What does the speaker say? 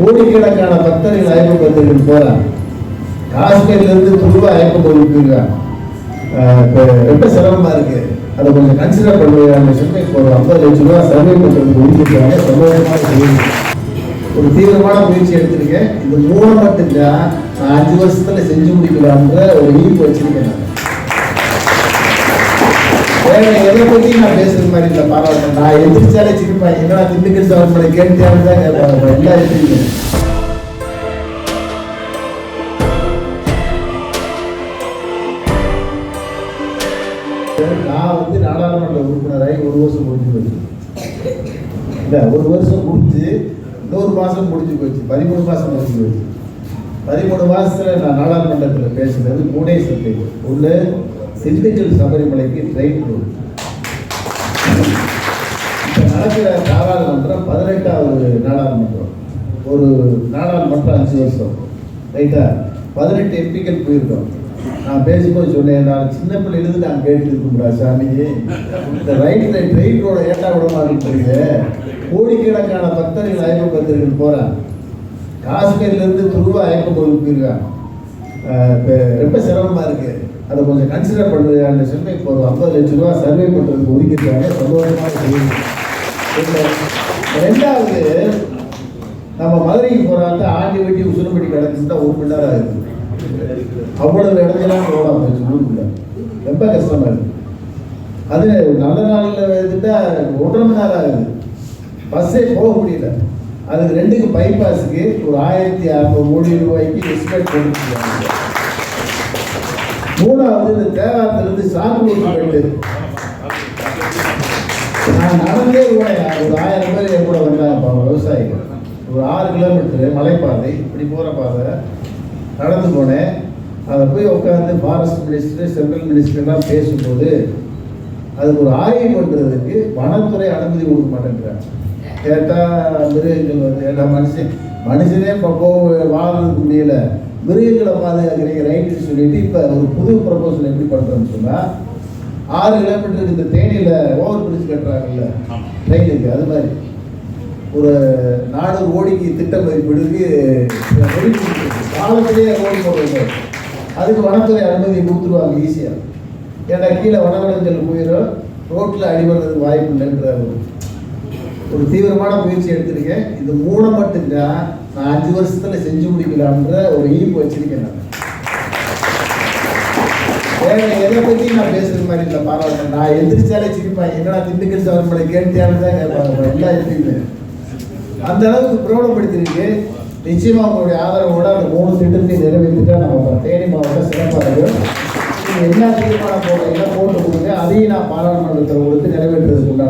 கோடிக்கணக்கான பக்தர்கள் ஐயப்ப பக்தர்கள் போறாங்க காஷ்மீர்லேருந்து துருவா ஐயப்ப கோவிலுக்கு ரொம்ப சிரமமா இருக்கு. அதை கொஞ்சம் கன்சிடர் பண்ணுவாங்க சொல்லி இப்போ ஒரு ஐம்பது லட்சம் ரூபா சர்வே பண்றதுக்கு ஒதுக்கிட்டாங்க சந்தோஷமாக செய்யுங்க ஒரு தீவிரமான முயற்சி எடுத்திருக்கேன். இந்த மூணு மட்டும்தான் நான் அஞ்சு வருஷத்தில் செஞ்சு முடிக்கலாம்ன்ற ஒரு ஈர்ப்பு வச்சிருக்கேன். நான் வேற எதை பற்றி நான் பேசுற மாதிரி இல்லை பாராட்டு நான் எதிர்த்தாலே சிரிப்பேன் என்னடா திண்டுக்கல் சார் கேட்டு தான் கேட்பாங்க எல்லா இருக்கீங்க நான் வந்து நாடாளுமன்ற உறுப்பினராகி ஒரு வருஷம் முடிஞ்சு போச்சு. இல்லை ஒரு வருஷம் முடிஞ்சு நூறு மாதம் முடிஞ்சு போச்சு. பதிமூணு மாதம் முடிஞ்சு போச்சு. பதிமூணு மாசத்துல நான் நாடாளுமன்றத்தில் பேசுனது மூணே சட்டை ஒன்று திண்டுக்கல் சபரிமலைக்கு ட்ரெயின் ரூட் இப்போ நடக்கிற நாடாளுமன்றம் பதினெட்டாவது நாடாளுமன்றம். ஒரு நாடாளுமன்றம் அஞ்சு வருஷம். ரைட்டா பதினெட்டு எம்பிக்கள் போயிருக்கோம். நான் பேசும்போது சொன்னேன் நான் சின்ன பிள்ளையிலிருந்து நான் கேட்டுருக்கும்டா சாமி. இந்த ரைட்ல ட்ரெயின் ரோட ஏட்டா விடமா இருக்கிறீங்க கோடிக்கணக்கான பக்தர்கள் ஐயப்ப பக்தர்கள் போகிறாங்க காஷ்மீர்லேருந்து துருவா ஐயப்ப கோவிலுக்கு போயிருக்காங்க ரொம்ப சிரமமாக இருக்குது அதை கொஞ்சம் கன்சிடர் பண்ணுறாங்க சென்னை இப்போ ஒரு ஐம்பது லட்ச ரூபா சர்வே பண்ணுறதுக்கு ஒதுக்கிட்டாங்க சந்தோஷமாக செய்தி ரெண்டாவது நம்ம மதுரைக்கு போகிறாங்க ஆண்டி வெட்டி உசுரம்பட்டி கிடக்குன்னா ஒரு மணி நேரம் ஆகுது. அவ்வளவு இடத்துலாம் ரோடா போச்சு ஊருக்குள்ள. ரொம்ப கஷ்டமாக இருக்கு. அது நல்ல நாளில் வந்துட்டா ஒன்றரை மணி நேரம் ஆகுது. பஸ்ஸே போக முடியல. அதுக்கு ரெண்டுக்கு பைபாஸுக்கு ஒரு ஆயிரத்தி அறுநூறு கோடி ரூபாய்க்கு எஸ்பெக்ட் போட்டுருக்காங்க மூணாவது இந்த தேவாரத்திலிருந்து சாக்குலூர் போயிட்டு நான் நடந்தே போனேன் ஒரு ஆயிரம் பேர் என் கூட வந்தாங்க விவசாயிகள். ஒரு ஆறு கிலோமீட்டரு மலைப்பாதை இப்படி போகிற பாதை. நடந்து போனேன். அதை போய் உட்காந்து ஃபாரஸ்ட் மினிஸ்டர் சென்ட்ரல் மினிஸ்டர்லாம் பேசும்போது அதுக்கு ஒரு ஆய்வு பண்ணுறதுக்கு வனத்துறை அனுமதி கொடுக்க மாட்டேங்கிறாங்க கேட்டால் மிருகங்கள் வந்து எல்லா மனுஷன்? மனுஷனே இப்போ போக வாழ்றதுக்கு முடியலை. மிருகங்களை பாதுகாக்கிறீங்க ரைட்டுன்னு சொல்லிட்டு இப்போ ஒரு புது ப்ரப்போசல் எப்படி பண்ணுறோன்னு சொன்னால் ஆறு கிலோமீட்டருக்கு இந்த தேனியில் ஓவர் பிரிட்ஜ் கட்டுறாங்கல்ல ட்ரெயினுக்கு அது மாதிரி. ஒரு நானூறு கோடிக்கு திட்ட மதிப்பீடுக்கு காலத்திலேயே ரோடு போடுறது. அதுக்கு வனத்துறை அனுமதி கொடுத்துருவாங்க ஈஸியாக ஏன்னா கீழே வனவிலங்குகள் போயிடும் ரோட்டில் அடிபடுறதுக்கு வாய்ப்பு இல்லைன்றார் ஒரு தீவிரமான முயற்சி எடுத்திருக்கேன். இது மூட மட்டும்தான் நான் அஞ்சு வருஷத்துல செஞ்சு முடிக்கலான்ற ஒரு ஈர்ப்பு வச்சிருக்கேன் நான். வேற எதை பத்தி நான் பேசுகிற மாதிரி இல்லை பாராட்டு நான் எந்திரிச்சாலே சிரிப்பேன். என்னடா திண்டுக்கல் சவர்மலை கேட்டாலும் தான் கேட்பாங்க எல்லா இடத்துலையுமே அந்த அளவுக்கு பிரபலப்படுத்திருக்கு நிச்சயமா உங்களுடைய ஆதரவோட அந்த மூணு திட்டத்தையும் நிறைவேற்றிட்டா நம்ம தேனி மாவட்டம் சிறப்பாக இருக்கும். என்ன தீர்மானம் போடுறீங்களோ போட்டு கொடுங்க. அதையும் நான் பாராளுமன்றத்தில் கொடுத்து நிறைவேற்றுறதுக்கு